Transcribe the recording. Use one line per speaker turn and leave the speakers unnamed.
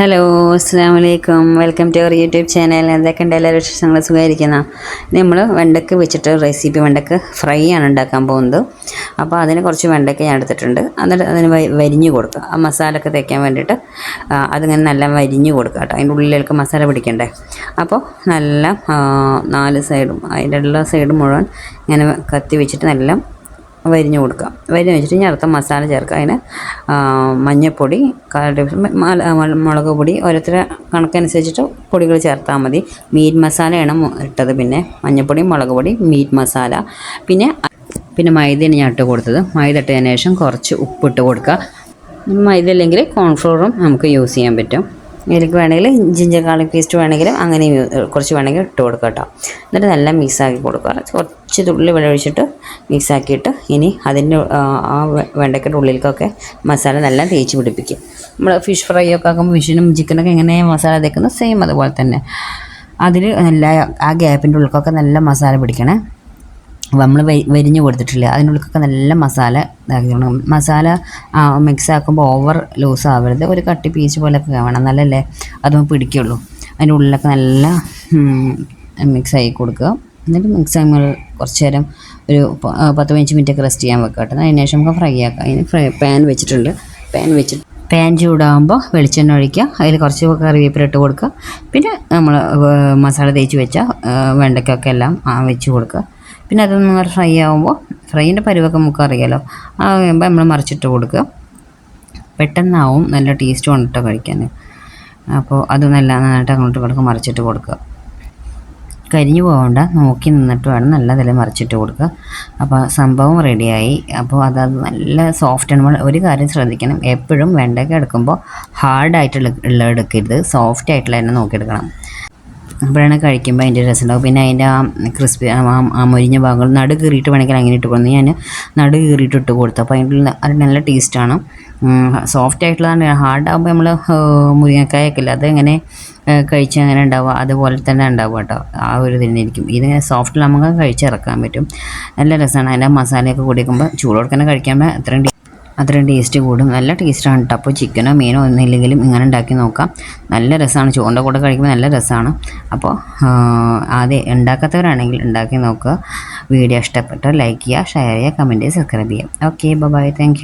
Hello അസ്സാം വലൈക്കും welcome to our YouTube channel. എന്തൊക്കെ ഉണ്ട് എല്ലാവരും വിശേഷങ്ങൾ സുഖമായിരിക്കുന്ന? നമ്മൾ വെണ്ടയ്ക്ക് വെച്ചിട്ട് റെസിപ്പി വെണ്ടയ്ക്ക് ഫ്രൈ ആണ് ഉണ്ടാക്കാൻ പോകുന്നത്. അപ്പോൾ അതിന് കുറച്ച് വെണ്ടയ്ക്ക ഞാൻ എടുത്തിട്ടുണ്ട്. എന്നിട്ട് അതിന് വരിഞ്ഞ് കൊടുക്കുക. ആ മസാല ഒക്കെ തേക്കാൻ വേണ്ടിയിട്ട് അതിങ്ങനെ നല്ല വരിഞ്ഞ് കൊടുക്കുക കേട്ടോ. അതിന്റെ ഉള്ളിലേക്ക് മസാല പിടിക്കണ്ടേ? അപ്പോൾ നല്ല നാല് സൈഡും അതിന്റെ എല്ലാ സൈഡും മുഴുവൻ ഇങ്ങനെ കത്തി വെച്ചിട്ട് നല്ല വരിഞ്ഞ് കൊടുക്കുക. വരിഞ്ഞ് വെച്ചിട്ട് ഞാൻ അടുത്ത മസാല ചേർക്കുക. അതിന് മഞ്ഞൾപ്പൊടി മുളക് പൊടി ഓരോരുത്തര കണക്കനുസരിച്ചിട്ട് പൊടികൾ ചേർത്താൽ മതി. മീറ്റ് മസാലയാണ് ഇട്ടത്. പിന്നെ മഞ്ഞൾപ്പൊടി മുളക് പൊടി മീറ്റ് മസാല. പിന്നെ പിന്നെ മൈദയാണ് ഞാൻ ഇട്ട് കൊടുത്തത്. മൈദ ഇട്ടതിന് ശേഷം കുറച്ച് ഉപ്പിട്ട് കൊടുക്കുക. മൈദ അല്ലെങ്കിൽ കോൺഫ്ലോറും നമുക്ക് യൂസ് ചെയ്യാൻ പറ്റും. ഇതിലേക്ക് വേണമെങ്കിൽ ജിഞ്ചർ ഗാർലിക് പേസ്റ്റ് വേണമെങ്കിലും അങ്ങനെ കുറച്ച് വേണമെങ്കിൽ ഇട്ട് കൊടുക്കുക കേട്ടോ എന്നിട്ട് നല്ല മിക്സാക്കി കൊടുക്കുക. കുറച്ച് തുള്ളി വെള്ളം ഒഴിച്ചിട്ട് മിക്സാക്കിയിട്ട് ഇനി അതിന്റെ ആ, വെണ്ടയ്ക്കയുടെ ഉള്ളിലേക്കൊക്കെ മസാല നല്ല തേച്ച് പിടിപ്പിക്കും. നമ്മൾ ഫിഷ് ഫ്രൈ ഒക്കെ ആക്കുമ്പോൾ ഫിഷിനും ചിക്കനൊക്കെ എങ്ങനെ മസാല തേക്കുന്നത് സെയിം അതുപോലെ തന്നെ. അതിൽ നല്ല ആ ഗ്യാപ്പിന്റെ ഉള്ളിലേക്കൊക്കെ നല്ല മസാല പിടിക്കണേ. നമ്മൾ വരിഞ്ഞു കൊടുത്തിട്ടില്ല. അതിനുള്ളിലൊക്കെ നല്ല മസാല ഇതാക്കി കൊടുക്കണം മസാല മിക്സ് ആക്കുമ്പോൾ ഓവർ ലൂസ് ആവരുത്. ഒരു കട്ടി പീച്ച് പോലെയൊക്കെ വേണം. നല്ലല്ലേ? അതും പിടിക്കുള്ളൂ. അതിന്റെ ഉള്ളിലൊക്കെ നല്ല മിക്സ് ആയി കൊടുക്കുക. എന്നിട്ട് മിക്സ് ആകുമ്പോൾ കുറച്ച് നേരം ഒരു പത്ത് പതിനഞ്ച് മിനിറ്റ് ഒക്കെ റെസ്റ്റ് ചെയ്യാൻ വെക്കുക കേട്ടോ. അതിന് ശേഷം നമുക്ക് ഫ്രൈ ആക്കാം. അതിന് ഫ്രൈ പാൻ വെച്ചിട്ടുണ്ട്. പാൻ വെച്ചിട്ട് പാൻ ചൂടാകുമ്പോൾ വെളിച്ചെണ്ണ ഒഴിക്കുക. അതിൽ കുറച്ച് കറിവേപ്പില ഇട്ട് കൊടുക്കുക. പിന്നെ നമ്മൾ മസാല തേച്ച് വെച്ച വെണ്ടയ്ക്കൊക്കെ എല്ലാം വെച്ച് കൊടുക്കുക. പിന്നെ അതൊന്ന് ഫ്രൈ ആകുമ്പോൾ ഫ്രൈന്റെ പരുവൊക്കെ നമുക്ക് അറിയാലോ. ആ കഴിയുമ്പോൾ നമ്മൾ മറിച്ചിട്ട് കൊടുക്കുക. പെട്ടെന്നാവും നല്ല ടേസ്റ്റ് കൊണ്ടിട്ട് കഴിക്കാൻ. അപ്പോൾ അത് നല്ല നന്നായിട്ട് അങ്ങോട്ട് കൊടുക്കുക മറിച്ചിട്ട് കൊടുക്കുക. കരിഞ്ഞു പോകണ്ട. നോക്കി നിന്നിട്ട് വേണം നല്ല നില മറിച്ചിട്ട് കൊടുക്കുക. അപ്പോൾ സംഭവം റെഡിയായി അപ്പോൾ അത് നല്ല സോഫ്റ്റ് ആണ്. ഒരു കാര്യം ശ്രദ്ധിക്കണം. എപ്പോഴും വെണ്ടയ്ക്ക എടുക്കുമ്പോൾ ഹാർഡായിട്ടുള്ള ഉള്ള എടുക്കരുത്. സോഫ്റ്റ് ആയിട്ടുള്ള തന്നെ നോക്കിയെടുക്കണം. അപ്പോഴാണ് കഴിക്കുമ്പോൾ അതിന്റെ രസം പിന്നെ അതിന്റെ ആ ക്രിസ്പി ആ മൊരിഞ്ഞ ഭാഗങ്ങൾ നടു കീറിയിട്ട് വേണമെങ്കിൽ അങ്ങനെ ഇട്ട് കൊടുത്തു ഞാൻ നടു കീറിയിട്ട് ഇട്ട് കൊടുത്തു. അപ്പോൾ അതിന്റെ അത് നല്ല ടേസ്റ്റാണ് സോഫ്റ്റ് ആയിട്ടുള്ളതാണ്. ഹാർഡ് ആകുമ്പോൾ നമ്മൾ മുരിങ്ങക്കായൊക്കെ ഇല്ല അതെങ്ങനെ കഴിച്ച് അങ്ങനെ ഉണ്ടാവുക. അതുപോലെ തന്നെ ഉണ്ടാവുക കേട്ടോ. ആ ഒരു ഇതിനിരിക്കും ഇത് സോഫ്റ്റ് നമുക്ക് കഴിച്ചിറക്കാൻ പറ്റും. നല്ല രസമാണ്. അതിന്റെ മസാലയൊക്കെ കൂടിക്കുമ്പോൾ ചൂടോടെ തന്നെ കഴിക്കുമ്പോൾ അത്രയും അത്രയും ടേസ്റ്റ് കൂടും. നല്ല ടേസ്റ്റാണ് കേട്ടോ അപ്പോൾ ചിക്കനോ മീനോ ഒന്നുമില്ലെങ്കിലും ഇങ്ങനെ ഉണ്ടാക്കി നോക്കാം. നല്ല രസമാണ് ചോറിന്റെ കൂടെ കഴിക്കുമ്പോൾ നല്ല രസമാണ് അപ്പോൾ ആദ്യം ഉണ്ടാക്കാത്തവരാണെങ്കിൽ ഉണ്ടാക്കി നോക്കുക. വീഡിയോ ഇഷ്ടപ്പെട്ടോ ലൈക്ക് ചെയ്യുക ഷെയർ ചെയ്യുക കമന്റ് ചെയ്യുക സബ്സ്ക്രൈബ് ചെയ്യുക. Okay bye thank